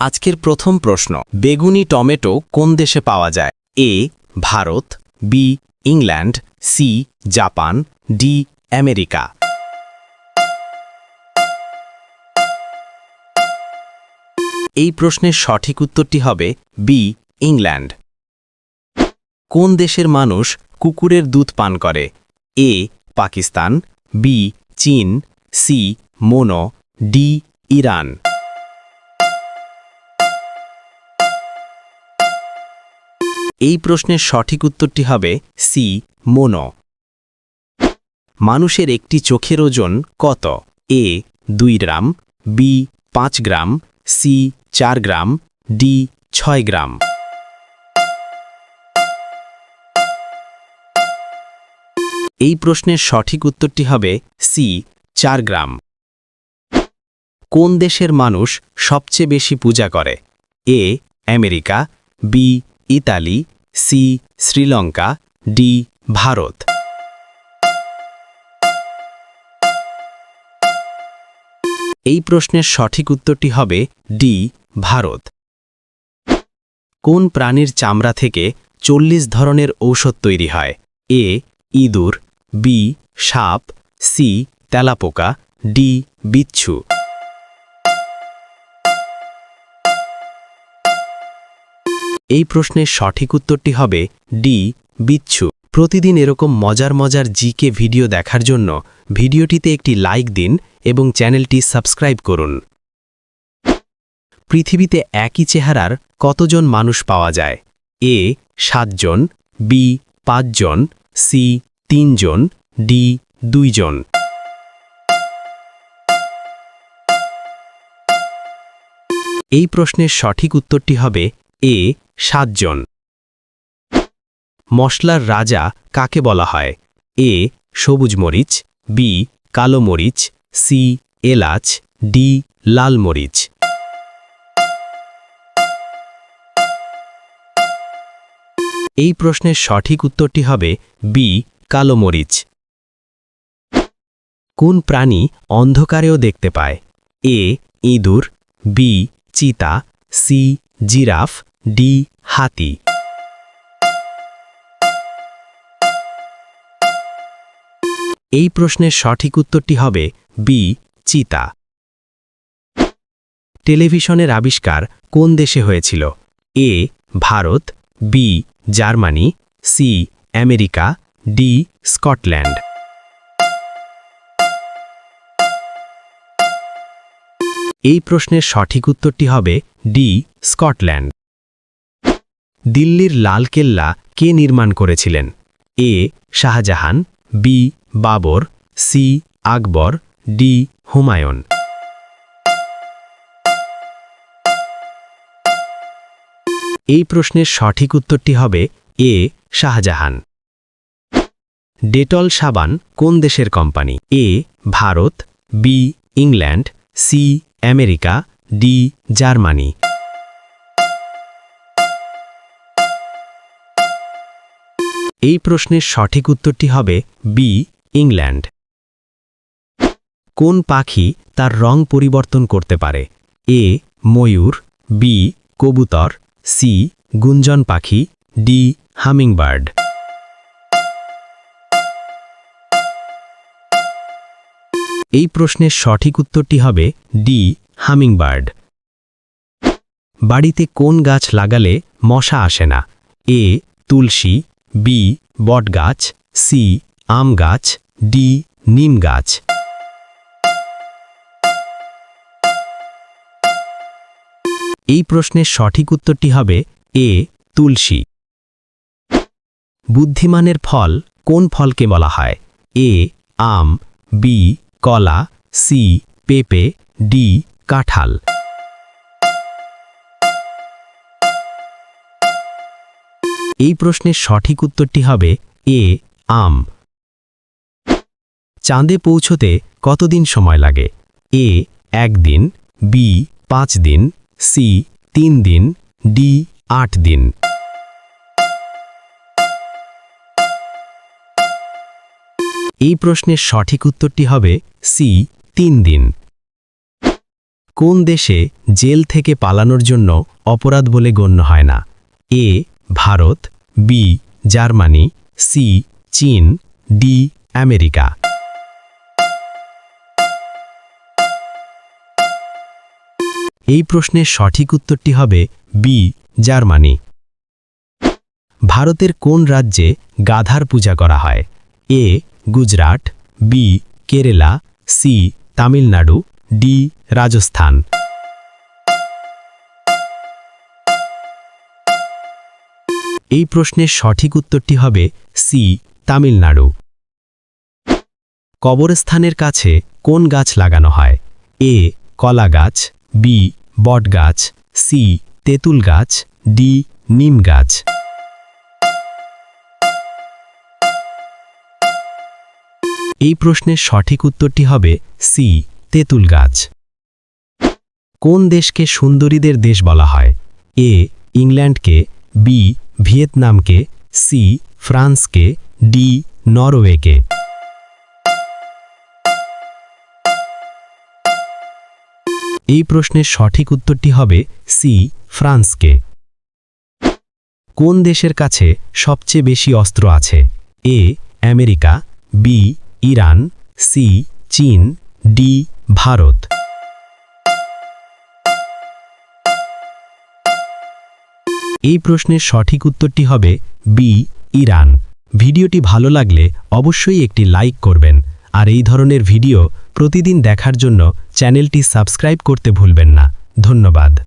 আজকের প্রথম প্রশ্ন, বেগুনি টমেটো কোন দেশে পাওয়া যায়? A Bharat B England C Japan D America. এই প্রশ্নের সঠিক উত্তরটি হবে বি ইংল্যান্ড। কোন দেশের মানুষ কুকুরের দুধ পান করে? A Pakistan B Chin C mono D Iran. এই প্রশ্নের সঠিক উত্তরটি হবে সি মোনো। মানুষের একটি চোখের ওজন কত? এ দুই গ্রাম বি পাঁচ গ্রাম সি চার গ্রাম ডি ছয় গ্রাম। এই প্রশ্নের সঠিক উত্তরটি হবে সি চার গ্রাম। কোন দেশের মানুষ সবচেয়ে বেশি পূজা করে? A America B Italy, C, Sri Lanka, D, Bharat. এই প্রশ্নের সঠিক উত্তরটি হবে ডি, ভারত। কোন প্রাণীর চামড়া থেকে চল্লিশ ধরনের ঔষধ তৈরি হয়? এ, ইঁদুর, বি, সাপ, সি, তেলাপোকা, ডি, বিচ্ছু। এই প্রশ্নের সঠিক উত্তরটি হবে ডি, বিচ্ছু। প্রতিদিন এরকম মজার মজার জিকে ভিডিও দেখার জন্য ভিডিওটিতে একটি লাইক দিন এবং চ্যানেলটি সাবস্ক্রাইব করুন। পৃথিবীতে একই চেহারার কতজন মানুষ পাওয়া যায়? এ, সাতজন, বি, পাঁচজন, সি, তিনজন, ডি, দুইজন। এই প্রশ্নের সঠিক উত্তরটি হবে এ সাতজন। মশলার রাজা কাকে বলা হয়? এ, সবুজ মরিচ, বি, কালো মরিচ, সি, এলাচ, ডি, লাল মরিচ। এই প্রশ্নের সঠিক উত্তরটি হবে বি, কালো মরিচ। কোন প্রাণী অন্ধকারেও দেখতে পায়? এ, ইঁদুর, বি, চিতা, সি, জিরাফ, ডি হাতি। এই প্রশ্নের সঠিক উত্তরটি হবে বি, চিতা। টেলিভিশনের আবিষ্কার কোন দেশে হয়েছিল? A, Bharat, B, Germany, C, America, D, Scotland. এই প্রশ্নের সঠিক উত্তরটি হবে ডি, স্কটল্যান্ড। দিল্লির লালকেল্লা কে নির্মাণ করেছিলেন? A. Shah Jahan, B. Babur, C. Akbar, D. Humayun. এই প্রশ্নের সঠিক উত্তরটি হবে এ. শাহজাহান। ডেটল সাবান কোন দেশের company? A. Bharat, B. England, C. America, D. Germany. এই প্রশ্নের সঠিক উত্তরটি হবে বি, ইংল্যান্ড। কোন পাখি তার রং পরিবর্তন করতে পারে? এ, ময়ূর, বি, কবুতর, সি, গুঞ্জন পাখি, ডি, হামিংবার্ড। এই প্রশ্নের সঠিক উত্তরটি হবে ডি, হামিংবার্ড। বাড়িতে কোন গাছ লাগালে মশা আসে না? এ, তুলসী বি বটগাছ সি আম গাছ ডি নিম গাছ। এই প্রশ্নের সঠিক উত্তরটি হবে এ তুলসী। বুদ্ধিমানের ফল কোন ফলকে বলা হয়? এ আম বি কলা সি পেঁপে ডি কাঁঠাল। এই প্রশ্নের সঠিক উত্তরটি হবে এ, আম। চাঁদে পৌঁছতে কতদিন সময় লাগে? এ, একদিন, বি পাঁচ দিন সি তিন দিন ডি আট দিন এই প্রশ্নের সঠিক উত্তরটি হবে সি তিন দিন কোন দেশে জেল থেকে পালানোর জন্য অপরাধ বলে গণ্য হয় না? A Bharat, B, Germany, C, Chin, D, America. এই প্রশ্নের সঠিক উত্তরটি হবে বি, জার্মানি। ভারতের কোন রাজ্যে গাধার পূজা করা হয়? A, Gujarat, B, Kerala, C, Tamil Nadu, D, Rajasthan. এই প্রশ্নের সঠিক উত্তরটি হবে সি, তামিলনাড়ু। কবরস্থানের কাছে কোন গাছ লাগানো হয়? এ, কলা গাছ, বি, বট গাছ, সি, তেঁতুল গাছ, ডি, নিম গাছ। এই প্রশ্নের সঠিক উত্তরটি হবে সি, তেঁতুল গাছ। কোন দেশকে সুন্দরীদের দেশ বলা হয়? এ, ইংল্যান্ডকে, বি ভিয়েতনামকে, সি, ফ্রান্সকে, ডি, নরওয়েকে। এই প্রশ্নের সঠিক উত্তরটি হবে সি, ফ্রান্সকে। কোন দেশের কাছে সবচেয়ে বেশি অস্ত্র আছে? A, America, B, Iran, C, Chin, D, Bharat. এই প্রশ্নের সঠিক উত্তরটি হবে বি, ইরান। ভিডিওটি ভালো লাগলে অবশ্যই একটি লাইক করবেন। আর এই ধরনের ভিডিও প্রতিদিন দেখার জন্য চ্যানেলটি সাবস্ক্রাইব করতে ভুলবেন না। ধন্যবাদ।